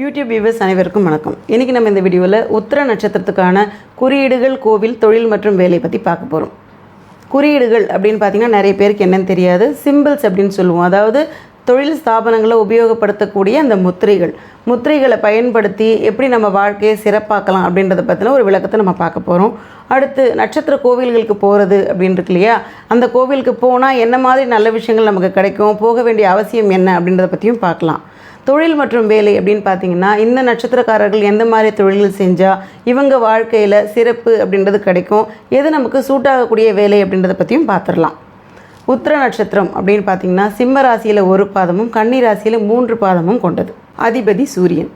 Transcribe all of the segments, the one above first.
YouTube viewers அனைவருக்கும் வணக்கம். இன்றைக்கி நம்ம இந்த வீடியோவில் உத்திர நட்சத்திரத்துக்கான குறியீடுகள் கோவில் தொழில் மற்றும் வேலை பற்றி பார்க்க போகிறோம் குறியீடுகள் அப்படின்னு பார்த்தீங்கன்னா நிறைய பேருக்கு என்னன்னு தெரியாது. சிம்பிள்ஸ் அப்படின்னு சொல்லுவோம். அதாவது தொழில் ஸ்தாபனங்களை உபயோகப்படுத்தக்கூடிய அந்த முத்திரைகள். முத்திரைகளை பயன்படுத்தி எப்படி நம்ம வாழ்க்கையை சிறப்பாக்கலாம் அப்படின்றத பற்றின ஒரு விளக்கத்தை நம்ம பார்க்க போகிறோம் அடுத்து நட்சத்திர கோவில்களுக்கு போகிறது அப்படின்னு இருக்கு இல்லையா? அந்த கோவிலுக்கு போனால் என்ன மாதிரி நல்ல விஷயங்கள் நமக்கு கிடைக்கும்? போக வேண்டிய அவசியம் என்ன அப்படின்றத பற்றியும் பார்க்கலாம். தொழில் மற்றும் வேலை அப்படின்னு பார்த்தீங்கன்னா இந்த நட்சத்திரக்காரர்கள் எந்த மாதிரி தொழில்கள் செஞ்சால் இவங்க வாழ்க்கையில் சிறப்பு அப்படின்றது கிடைக்கும்? எது நமக்கு சூட்டாகக்கூடிய வேலை அப்படின்றத பற்றியும் பார்த்துடலாம் உத்திர நட்சத்திரம் அப்படின்னு பார்த்தீங்கன்னா சிம்ம ராசியில் ஒரு பாதமும் கன்னி ராசியில் மூன்று பாதமும் கொண்டது. அதிபதி சூரியன்.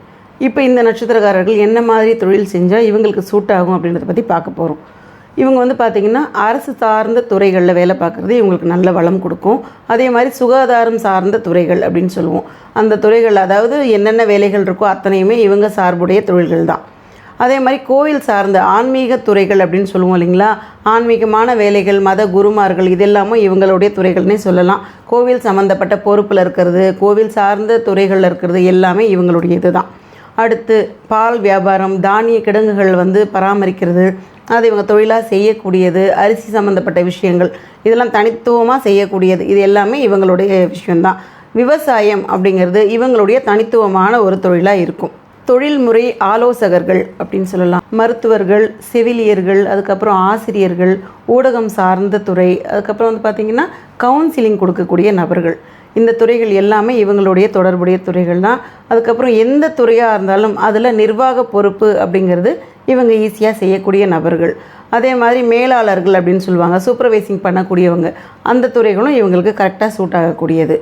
இப்போ இந்த நட்சத்திரக்காரர்கள் என்ன மாதிரி தொழில் செஞ்சால் இவங்களுக்கு சூட் ஆகும் அப்படின்றத பற்றி பார்க்க போகிறோம் இவங்க வந்து பார்த்திங்கன்னா அரசு சார்ந்த துறைகளில் வேலை பார்க்குறது இவங்களுக்கு நல்ல வளம் கொடுக்கும். அதே மாதிரி சுகாதாரம் சார்ந்த துறைகள் அப்படின்னு சொல்லுவோம். அந்த துறைகள் அதாவது என்னென்ன வேலைகள் இருக்கோ அத்தனையுமே இவங்க சார்புடைய தொழில்கள் தான். அதே மாதிரி கோவில் சார்ந்த ஆன்மீக துறைகள் அப்படின்னு சொல்லுவோம் இல்லைங்களா? ஆன்மீகமான வேலைகள் மத குருமார்கள் இதெல்லாமும் இவங்களுடைய துறைகள்னே சொல்லலாம். கோவில் சம்மந்தப்பட்ட பொறுப்பில் இருக்கிறது கோவில் சார்ந்த துறைகளில் இருக்கிறது எல்லாமே இவங்களுடைய இதுதான். அடுத்து பால் வியாபாரம் தானிய கிடங்குகள் வந்து பராமரிக்கிறது அது இவங்க தொழிலாக செய்யக்கூடியது அரிசி சம்மந்தப்பட்ட விஷயங்கள் இதெல்லாம் தனித்துவமாக செய்யக்கூடியது இது எல்லாமே இவங்களுடைய விஷயம்தான். விவசாயம் அப்படிங்கிறது இவங்களுடைய தனித்துவமான ஒரு தொழிலாக இருக்கும். தொழில்முறை ஆலோசகர்கள் அப்படின்னு சொல்லலாம். மருத்துவர்கள் செவிலியர்கள் அதுக்கப்புறம் ஆசிரியர்கள் ஊடகம் சார்ந்த துறை அதுக்கப்புறம் வந்து பார்த்திங்கன்னா கவுன்சிலிங் கொடுக்கக்கூடிய நபர்கள். இந்த துறைகள் எல்லாமே இவங்களுடைய தொடர்புடைய துறைகள் தான். அதுக்கப்புறம் எந்த துறையாக இருந்தாலும் அதில் நிர்வாக பொறுப்பு அப்படிங்கிறது இவங்க ஈஸியாக செய்யக்கூடிய நபர்கள். அதே மாதிரி மேலாளர்கள் அப்படின்னு சொல்லுவாங்க சூப்பர்வைசிங் பண்ணக்கூடியவங்க. அந்த துறைகளும் இவங்களுக்கு கரெக்டாக சூட் ஆகக்கூடியது.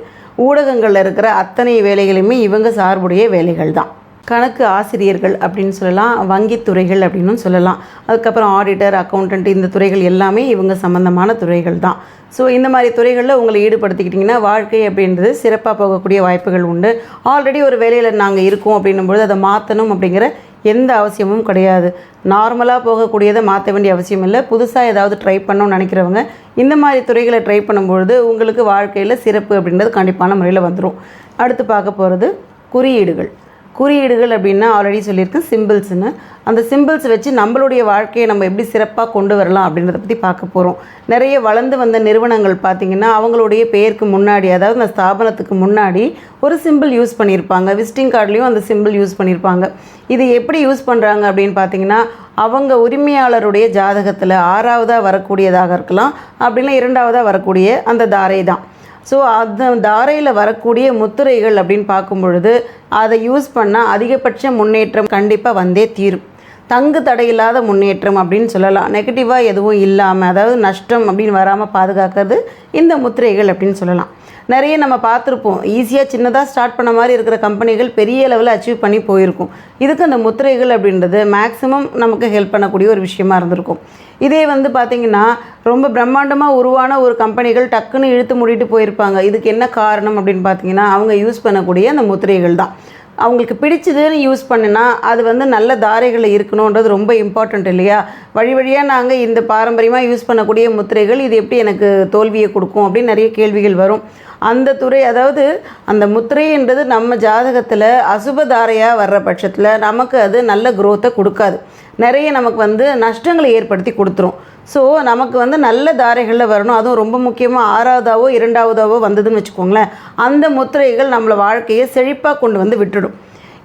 ஊடகங்களில் இருக்கிற அத்தனை வேலைகளுமே இவங்க சார்புடைய வேலைகள் தான். கணக்கு ஆசிரியர்கள் அப்படின்னு சொல்லலாம் வங்கித்துறைகள் அப்படின்னு சொல்லலாம். அதுக்கப்புறம் ஆடிட்டர் அக்கௌண்டன்ட் இந்த துறைகள் எல்லாமே இவங்க சம்மந்தமான துறைகள் தான். ஸோ இந்த மாதிரி துறைகளில் உங்களை ஈடுபடுத்திக்கிட்டிங்கன்னா வாழ்க்கை அப்படின்றது சிறப்பாக போகக்கூடிய வாய்ப்புகள் உண்டு. ஆல்ரெடி ஒரு வேலையில் நாங்கள் இருக்கோம் அப்படின்னும்பொழுது அதை மாற்றணும் அப்படிங்கிற எந்த அவசியமும் கிடையாது. நார்மலாக போகக்கூடியதை மாற்ற வேண்டிய அவசியம் இல்லை. புதுசாக ஏதாவது ட்ரை பண்ணணும்னு நினைக்கிறவங்க இந்த மாதிரி துறைகளை ட்ரை பண்ணும்பொழுது உங்களுக்கு வாழ்க்கையில் சிறப்பு அப்படின்றது கண்டிப்பான முறையில் வந்துடும் அடுத்து பார்க்க போகிறது குறியீடுகள். குறியீடுகள் அப்படின்னா ஆல்ரெடி சொல்லியிருக்கேன் சிம்பிள்ஸ்னு அந்த சிம்பிள்ஸ் வச்சு நம்மளுடைய வாழ்க்கையை நம்ம எப்படி சிறப்பாக கொண்டு வரலாம் அப்படின்றத பற்றி பார்க்க போகிறோம் நிறைய வளர்ந்து வந்த நிறுவனங்கள் பார்த்திங்கன்னா அவங்களுடைய பெயருக்கு முன்னாடி அதாவது அந்த ஸ்தாபனத்துக்கு முன்னாடி ஒரு சிம்பிள் யூஸ் பண்ணியிருப்பாங்க. விசிட்டிங் கார்ட்லேயும் அந்த சிம்பிள் யூஸ் பண்ணியிருப்பாங்க. இது எப்படி யூஸ் பண்ணுறாங்க அப்படின்னு பார்த்தீங்கன்னா அவங்க உரிமையாளருடைய ஜாதகத்தில் ஆறாவதாக வரக்கூடியதாக இருக்கலாம் அப்படின்னா இரண்டாவதாக வரக்கூடிய அந்த தாரை தான். ஸோ அந்த தாரையில் வரக்கூடிய முத்திரைகள் அப்படின்னு பார்க்கும் பொழுது அதை யூஸ் பண்ணால் அதிகபட்ச முன்னேற்றம் கண்டிப்பாக வந்தே தீரும். தங்கு தடையில்லாத முன்னேற்றம் அப்படின்னு சொல்லலாம். நெகட்டிவாக எதுவும் இல்லாமல் அதாவது நஷ்டம் அப்படின்னு வராமல் பாதுகாக்கிறது இந்த முத்திரைகள் அப்படின்னு சொல்லலாம். நிறைய நம்ம பார்த்துருப்போம். ஈஸியாக சின்னதாக ஸ்டார்ட் பண்ண மாதிரி இருக்கிற கம்பெனிகள் பெரிய லெவலில் அச்சீவ் பண்ணி போயிருக்கும். இதுக்கு அந்த முத்திரைகள் அப்படின்றது மேக்ஸிமம் நமக்கு ஹெல்ப் பண்ணக்கூடிய ஒரு விஷயமா இருந்திருக்கும். இதே வந்து பார்த்திங்கன்னா ரொம்ப பிரம்மாண்டமாக உருவான ஒரு கம்பெனிகள் டக்குன்னு இழுத்து மூடிட்டு போயிருப்பாங்க. இதுக்கு என்ன காரணம் அப்படின்னு பார்த்தீங்கன்னா அவங்க யூஸ் பண்ணக்கூடிய அந்த முத்திரைகள் தான். அவங்களுக்கு பிடிச்சதுன்னு யூஸ் பண்ணினா அது வந்து நல்ல தாரைகளில் இருக்கணுன்றது ரொம்ப இம்பார்ட்டண்ட் இல்லையா? வழி வழியாக நாங்கள் இந்த பாரம்பரியமாக யூஸ் பண்ணக்கூடிய முத்திரைகள் இது எப்படி எனக்கு தோல்வியை கொடுக்கும் அப்படின்னு நிறைய கேள்விகள் வரும். அந்த துறை அதாவது அந்த முத்திரைன்றது நம்ம ஜாதகத்தில் அசுபதாரையாக வர்ற பட்சத்தில் நமக்கு அது நல்ல குரோத்தை கொடுக்காது. நிறைய நமக்கு வந்து நஷ்டங்களை ஏற்படுத்தி கொடுத்துரும். ஸோ நமக்கு வந்து நல்ல தாரைகளில் வரணும். அதுவும் ரொம்ப முக்கியமாக ஆறாவதாவோ இரண்டாவதாவோ வந்ததுன்னு வச்சுக்கோங்களேன். அந்த முத்திரைகள் நம்மளை வாழ்க்கையை செழிப்பாக கொண்டு வந்து விட்டுடும்.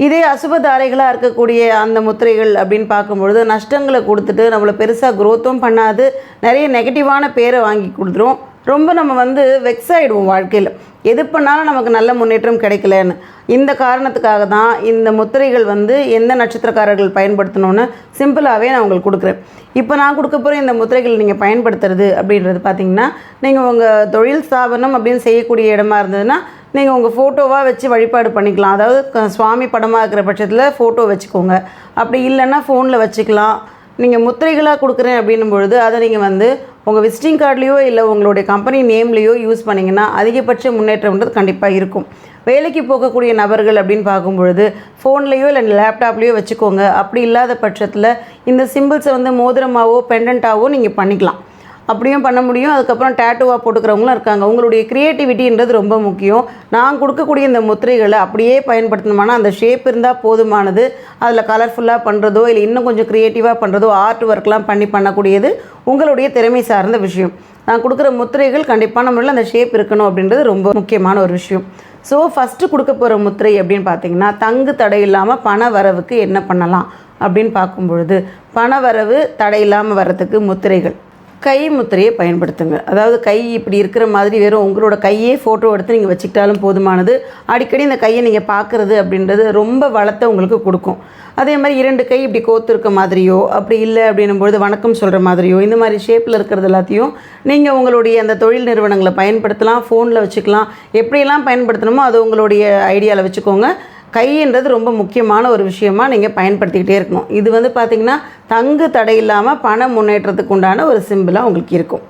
இதே அசுபதாரைகளாக இருக்கக்கூடிய அந்த முத்திரைகள் அப்படின்னு பார்க்கும்பொழுது நஷ்டங்களை கொடுத்துட்டு நம்மளை பெருசாக குரோத்தும் பண்ணாது. நிறைய நெகட்டிவான பேரை வாங்கி கொடுத்துரும். ரொம்ப நம்ம வந்து வெக்ஸ் ஆகிடுவோம் வாழ்க்கையில். எது பண்ணாலும் நமக்கு நல்ல முன்னேற்றம் கிடைக்கலன்னு. இந்த காரணத்துக்காக தான் இந்த முத்திரைகள் வந்து எந்த நட்சத்திரக்காரர்கள் பயன்படுத்தணும்னு சிம்பிளாகவே நான் உங்களுக்கு கொடுக்குறேன். இப்போ நான் கொடுக்க போகிற இந்த முத்திரைகள் நீங்கள் பயன்படுத்துறது அப்படின்றது பார்த்தீங்கன்னா நீங்கள் உங்கள் தொழில் ஸ்தாபனம் அப்படின்னு செய்யக்கூடிய இடமா இருந்ததுன்னா நீங்கள் உங்கள் ஃபோட்டோவாக வச்சு வழிபாடு பண்ணிக்கலாம். அதாவது சுவாமி படமாக இருக்கிற பட்சத்தில் ஃபோட்டோ வச்சுக்கோங்க. அப்படி இல்லைன்னா ஃபோனில் வச்சுக்கலாம். நீங்கள் முத்திரைகளாக கொடுக்குறேன் அப்படின்னும் பொழுது அதை நீங்கள் வந்து உங்கள் விசிட்டிங் கார்ட்லேயோ இல்லை உங்களுடைய கம்பெனி நேம்லேயோ யூஸ் பண்ணிங்கன்னா அதிகபட்ச முன்னேற்றம்ன்றது கண்டிப்பாக இருக்கும். வேலைக்கு போகக்கூடிய நபர்கள் அப்படின்னு பார்க்கும்பொழுது ஃபோன்லேயோ இல்லை லேப்டாப்லேயோ வச்சுக்கோங்க. அப்படி இல்லாத பட்சத்தில் இந்த சிம்பிள்ஸை வந்து மோதிரமாவோ பெண்டண்ட்டாவோ நீங்கள் பண்ணிக்கலாம். அப்படியும் பண்ண முடியும். அதுக்கப்புறம் டேட்டுவாக போட்டுக்கிறவங்களும் இருக்காங்க. உங்களுடைய க்ரியேட்டிவிட்டின்றது ரொம்ப முக்கியம். நான் கொடுக்கக்கூடிய இந்த முத்திரைகளை அப்படியே பயன்படுத்தணுமானா அந்த ஷேப் இருந்தால் போதுமானது. அதில் கலர்ஃபுல்லாக பண்ணுறதோ இல்லை இன்னும் கொஞ்சம் க்ரியேட்டிவாக பண்ணுறதோ ஆர்ட் ஒர்க்லாம் பண்ணி பண்ணக்கூடியது உங்களுடைய திறமை சார்ந்த விஷயம். நான் கொடுக்குற முத்திரைகள் கண்டிப்பான முறையில் அந்த ஷேப் இருக்கணும் அப்படின்றது ரொம்ப முக்கியமான ஒரு விஷயம். ஸோ ஃபஸ்ட்டு கொடுக்க போகிற முத்திரை அப்படின்னு பார்த்தீங்கன்னா தங்கு தடை இல்லாமல் பண வரவுக்கு என்ன பண்ணலாம் அப்படின்னு பார்க்கும் பொழுது பண வரவு தடை இல்லாமல் வர்றதுக்கு முத்திரைகள். கை முத்திரையை பயன்படுத்துங்க. அதாவது கை இப்படி இருக்கிற மாதிரி வெறும் உங்களோட கையே ஃபோட்டோ எடுத்து நீங்கள் வச்சுக்கிட்டாலும் போதுமானது. அடிக்கடி இந்த கையை நீங்கள் பார்க்குறது அப்படின்றது ரொம்ப வளத்தை உங்களுக்கு கொடுக்கும். அதே மாதிரி இரண்டு கை இப்படி கோத்துருக்க மாதிரியோ அப்படி இல்லை அப்படின்னும்பொழுது வணக்கம் சொல்கிற மாதிரியோ இந்த மாதிரி ஷேப்பில் இருக்கிறது எல்லாத்தையும் நீங்கள் உங்களுடைய அந்த தொழில் நிறுவனங்களை பயன்படுத்தலாம் ஃபோனில் வச்சுக்கலாம். எப்படியெல்லாம் பயன்படுத்தணுமோ அது உங்களுடைய ஐடியாவில் வச்சுக்கோங்க. கைன்றது ரொம்ப முக்கியமான ஒரு விஷயமா நீங்கள் பயன்படுத்திக்கிட்டே இருக்கணும். இது வந்து பார்த்திங்கன்னா தங்கு தடை இல்லாமல் பண முன்னேற்றத்துக்கு உண்டான ஒரு சிம்பிளாக உங்களுக்கு இருக்கும்.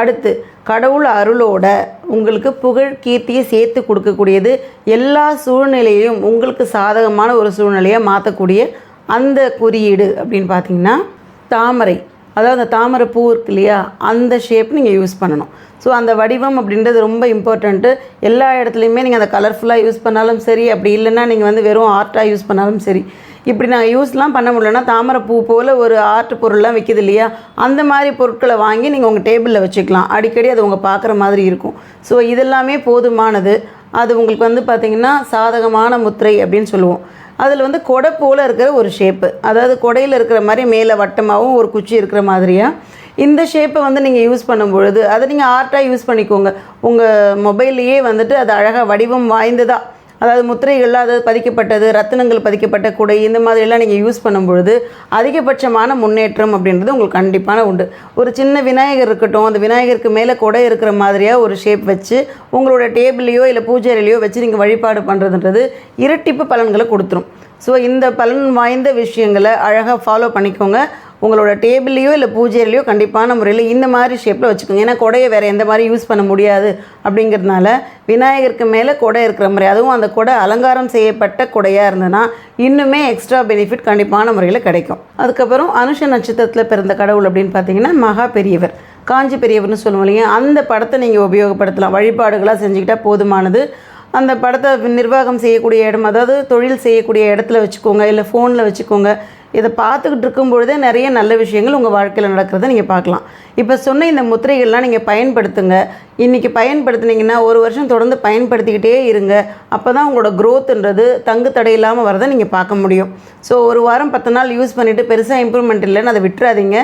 அடுத்து கடவுள் அருளோட உங்களுக்கு புகழ் கீர்த்தியை சேர்த்து கொடுக்கக்கூடியது எல்லா சூழ்நிலையிலும் உங்களுக்கு சாதகமான ஒரு சூழ்நிலையை மாற்றக்கூடிய அந்த குறியீடு அப்படின்னு பார்த்தீங்கன்னா தாமரை. அதாவது அந்த தாமரை பூ இருக்கு இல்லையா அந்த ஷேப் நீங்கள் யூஸ் பண்ணணும். ஸோ அந்த வடிவம் அப்படின்றது ரொம்ப இம்பார்ட்டண்ட்டு எல்லா இடத்துலையுமே நீங்கள் அந்த கலர்ஃபுல்லாக யூஸ் பண்ணாலும் சரி அப்படி இல்லைன்னா நீங்கள் வந்து வெறும் ஆர்ட்டாக யூஸ் பண்ணாலும் சரி. இப்படி நாங்கள் யூஸ்லாம் பண்ண முடியலன்னா தாமரை பூ போல் ஒரு ஆர்ட் பொருள்லாம் விற்கிது இல்லையா அந்த மாதிரி பொருட்களை வாங்கி நீங்கள் உங்கள் டேபிளில் வச்சுக்கலாம். அடிக்கடி அது உங்கள் பார்க்குற மாதிரி இருக்கும். ஸோ இதெல்லாமே போதுமானது. அது உங்களுக்கு வந்து பார்த்திங்கன்னா சாதகமான முத்திரை அப்படின்னு சொல்லுவோம். அதில் வந்து கொடை போல் இருக்கிற ஒரு ஷேப்பு அதாவது கொடையில் இருக்கிற மாதிரி மேலே வட்டமாகவும் ஒரு குச்சி இருக்கிற மாதிரியாக இந்த ஷேப்பை வந்து நீங்கள் யூஸ் பண்ணும் பொழுது அதை நீங்கள் ஆர்ட்டாக யூஸ் பண்ணிக்கோங்க. உங்கள் மொபைல்லையே வந்துட்டு அது அழகாக வடிவம் வாய்ந்ததாக அதாவது முத்திரைகள்லாம் அதாவது பதிக்கப்பட்டது ரத்தினங்கள் பதிக்கப்பட்ட குடை இந்த மாதிரிலாம் நீங்கள் யூஸ் பண்ணும்பொழுது அதிகபட்சமான முன்னேற்றம் அப்படின்றது உங்களுக்கு கண்டிப்பான உண்டு. ஒரு சின்ன விநாயகர் இருக்கட்டும் அந்த விநாயகருக்கு மேலே குடை இருக்கிற மாதிரியாக ஒரு ஷேப் வச்சு உங்களோட டேபிள்லையோ இல்லை பூஜையிலையோ வச்சு நீங்கள் வழிபாடு பண்ணுறதுன்றது இரட்டிப்பு பலன்களை கொடுத்துரும். ஸோ இந்த பலன் வாய்ந்த விஷயங்களை அழகாக ஃபாலோ பண்ணிக்கோங்க. உங்களோட டேபிள்லையோ இல்லை பூஜையிலையோ கண்டிப்பான முறையில் இந்த மாதிரி ஷேப்பில் வச்சுக்கோங்க. ஏன்னா கொடையை வேறு எந்த மாதிரி யூஸ் பண்ண முடியாது அப்படிங்கிறதுனால விநாயகருக்கு மேலே கொடை இருக்கிற மாதிரி அதுவும் அந்த கொடை அலங்காரம் செய்யப்பட்ட கொடையாக இருந்ததுன்னா இன்னுமே எக்ஸ்ட்ரா பெனிஃபிட் கண்டிப்பான முறையில் கிடைக்கும். அதுக்கப்புறம் அனுஷ நட்சத்திரத்தில் பிறந்த கடவுள் அப்படின்னு பார்த்தீங்கன்னா மகா பெரியவர் காஞ்சி பெரியவர்னு சொல்லுவோம் இல்லையா? அந்த படத்தை நீங்கள் உபயோகப்படுத்தலாம். வழிபாடுகளாக செஞ்சுக்கிட்டால் போதுமானது. அந்த படத்தை நிர்வாகம் செய்யக்கூடிய இடம் அதாவது தொழில் செய்யக்கூடிய இடத்துல வச்சுக்கோங்க இல்லை ஃபோனில் வச்சுக்கோங்க. இதை பார்த்துக்கிட்டு இருக்கும் பொழுதே நிறைய நல்ல விஷயங்கள் உங்கள் வாழ்க்கையில் நடக்கிறத நீங்கள் பார்க்கலாம். இப்போ சொன்ன இந்த முத்திரைகள்லாம் நீங்கள் பயன்படுத்துங்க. இன்றைக்கி பயன்படுத்துனீங்கன்னா ஒரு வருஷம் தொடர்ந்து பயன்படுத்திக்கிட்டே இருங்க. அப்போ தான் உங்களோட க்ரோத்துன்றது தங்கு தடை இல்லாமல் வரதை நீங்கள் பார்க்க முடியும். ஸோ ஒரு வாரம் பத்து நாள் யூஸ் பண்ணிவிட்டு பெருசாக இம்ப்ரூவ்மெண்ட் இல்லைன்னு அதை விட்டுறாதீங்க.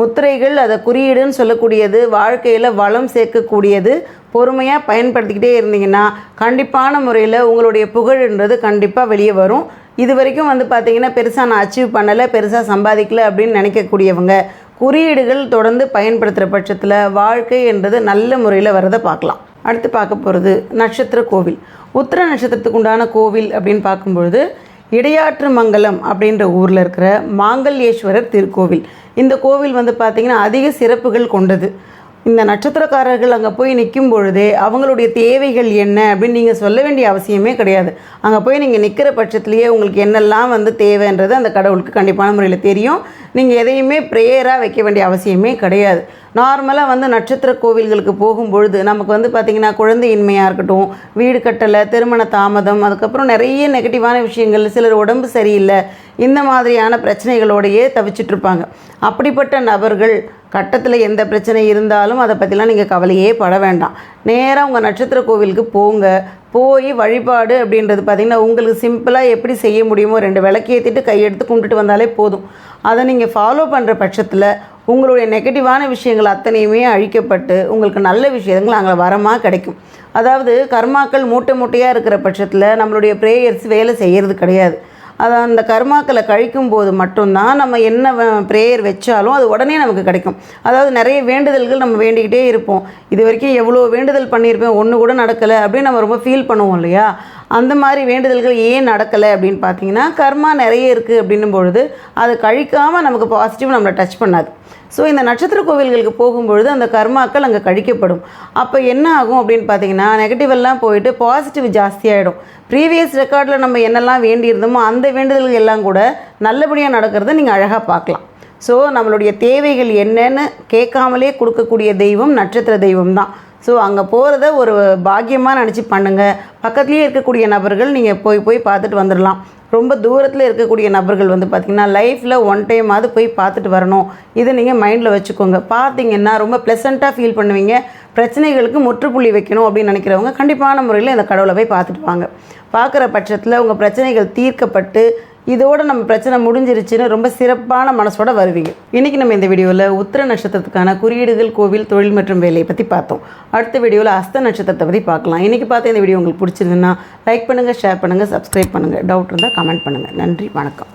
முத்திரைகள் அதை குறியீடுன்னு சொல்லக்கூடியது வாழ்க்கையில் வளம் சேர்க்கக்கூடியது பொறுமையாக பயன்படுத்திக்கிட்டே இருந்தீங்கன்னா கண்டிப்பான முறையில் உங்களுடைய புகழ்ன்றது கண்டிப்பாக வெளியே வரும். இது வரைக்கும் வந்து பார்த்தீங்கன்னா பெருசாக நான் அச்சீவ் பண்ணலை பெருசாக சம்பாதிக்கல அப்படின்னு நினைக்கக்கூடியவங்க குறியீடுகள் தொடர்ந்து பயன்படுத்துகிற பட்சத்தில் வாழ்க்கை என்றது நல்ல முறையில் வரதை பார்க்கலாம். அடுத்து பார்க்க போகிறது நட்சத்திர கோவில். உத்திர நட்சத்திரத்துக்கு உண்டான கோவில் அப்படின்னு பார்க்கும்பொழுது இடையாற்று மங்கலம் அப்படின்ற ஊரில் இருக்கிற மாங்கல்யேஸ்வரர் திருக்கோவில். இந்த கோவில் வந்து பார்த்திங்கன்னா அதிக சிறப்புகள் கொண்டது. இந்த நட்சத்திரக்காரர்கள் அங்கே போய் நிற்கும் பொழுதே அவங்களுடைய தேவைகள் என்ன அப்படின்னு நீங்கள் சொல்ல வேண்டிய அவசியமே கிடையாது. அங்கே போய் நீங்கள் நிற்கிற பட்சத்துலேயே உங்களுக்கு என்னெல்லாம் வந்து தேவைன்றது அந்த கடவுளுக்கு கண்டிப்பான முறையில் தெரியும். நீங்கள் எதையுமே ப்ரேயராக வைக்க வேண்டிய அவசியமே கிடையாது. நார்மலாக வந்து நட்சத்திர கோவில்களுக்கு போகும்பொழுது நமக்கு வந்து பார்த்திங்கன்னா குழந்தையின்மையாக இருக்கட்டும் வீடு கட்டலை திருமண தாமதம் அதுக்கப்புறம் நிறைய நெகட்டிவான விஷயங்கள் சிலர் உடம்பு சரியில்லை இந்த மாதிரியான பிரச்சனைகளோடையே தவிச்சிட்ருப்பாங்க அப்படிப்பட்ட நபர்கள் கட்டத்தில் எந்த பிரச்சனை இருந்தாலும் அதை பற்றிலாம் நீங்கள் கவலையே பட வேண்டாம். நேராக உங்கள் நட்சத்திர கோவிலுக்கு போங்க. போய் வழிபாடு அப்படின்றது பார்த்திங்கன்னா உங்களுக்கு சிம்பிளாக எப்படி செய்ய முடியுமோ ரெண்டு விளக்கேற்றிட்டு கையெடுத்து கும்பிட்டுட்டு வந்தாலே போதும். அதை நீங்கள் ஃபாலோ பண்ணுற பட்சத்தில் உங்களுடைய நெகட்டிவான விஷயங்கள் அத்தனையுமே அழிக்கப்பட்டு உங்களுக்கு நல்ல விஷயங்கள் அங்கே வரமாக கிடைக்கும். அதாவது கர்மாக்கள் மூட்டை மூட்டையாக இருக்கிற பட்சத்தில் நம்மளுடைய ப்ரேயர்ஸ் வேலை செய்கிறது கிடையாது. அது அந்த கர்மாக்களை கழிக்கும் போது மட்டும்தான் நம்ம என்ன ப்ரேயர் வச்சாலும் அது உடனே நமக்கு கிடைக்கும். அதாவது நிறைய வேண்டுதல்கள் நம்ம வேண்டிக்கிட்டே இருப்போம். இது வரைக்கும் எவ்வளோ வேண்டுதல் பண்ணியிருப்பேன் ஒன்று கூட நடக்கலை அப்படின்னு நம்ம ரொம்ப ஃபீல் பண்ணுவோம் இல்லையா? அந்த மாதிரி வேண்டுதல்கள் ஏன் நடக்கலை அப்படின்னு பார்த்தீங்கன்னா கர்மா நிறைய இருக்குது அப்படின்னும் பொழுது அதை கழிக்காமல் நமக்கு பாசிட்டிவ் நம்மளை டச் பண்ணாது. ஸோ இந்த நட்சத்திர கோவில்களுக்கு போகும்பொழுது அந்த கர்மாக்கள் அங்கே கழிக்கப்படும். அப்போ என்ன ஆகும் அப்படின்னு பார்த்தீங்கன்னா நெகட்டிவ் எல்லாம் போயிட்டு பாசிட்டிவ் ஜாஸ்தியாகிடும் ப்ரீவியஸ் ரெக்கார்டில் நம்ம என்னெல்லாம் வேண்டியிருந்தோமோ அந்த வேண்டுதல்கள் எல்லாம் கூட நல்லபடியாக நடக்கிறத நீங்கள் அழகாக பார்க்கலாம். ஸோ நம்மளுடைய தேவைகள் என்னன்னு கேட்காமலே கொடுக்கக்கூடிய தெய்வம் நட்சத்திர தெய்வம் தான் ஸோ அங்கே போகிறத ஒரு பாக்கியமாக நினச்சி பண்ணுங்கள் பக்கத்துலேயே இருக்கக்கூடிய நபர்கள் நீங்கள் போய் போய் பார்த்துட்டு வந்துடலாம் ரொம்ப தூரத்தில் இருக்கக்கூடிய நபர்கள் வந்து பார்த்திங்கன்னா லைஃப்பில் ஒன் டைமாவது போய் பார்த்துட்டு வரணும். இதை நீங்கள் மைண்டில் வச்சுக்கோங்க. பார்த்தீங்கன்னா ரொம்ப ப்ளசண்ட்டாக ஃபீல் பண்ணுவீங்க. பிரச்சனைகளுக்கு முற்றுப்புள்ளி வைக்கணும் அப்படின்னு நினைக்கிறவங்க கண்டிப்பான முறையில் இந்த கடவுளை போய் பார்த்துட்டு வாங்க. பார்க்குற பட்சத்தில் உங்கள் பிரச்சனைகள் தீர்க்கப்பட்டு இதோட நம்ம பிரச்சனை முடிஞ்சிருச்சுன்னு ரொம்ப சிறப்பான மனசோட வருவீங்க. இன்றைக்கி நம்ம இந்த வீடியோவில் உத்திர நட்சத்திரத்துக்கான குறியீடுகள் கோவில் தொழில் மற்றும் வேலையை பற்றி பார்த்தோம். அடுத்த வீடியோவில் அஸ்த நட்சத்திரத்தை பற்றி பார்க்கலாம். இன்றைக்கி பார்த்த இந்த வீடியோ உங்களுக்கு பிடிச்சிருந்துன்னா லைக் பண்ணுங்கள் ஷேர் பண்ணுங்கள் சப்ஸ்கிரைப் பண்ணுங்கள் டவுட் இருந்தால் கமெண்ட் பண்ணுங்கள் நன்றி வணக்கம்.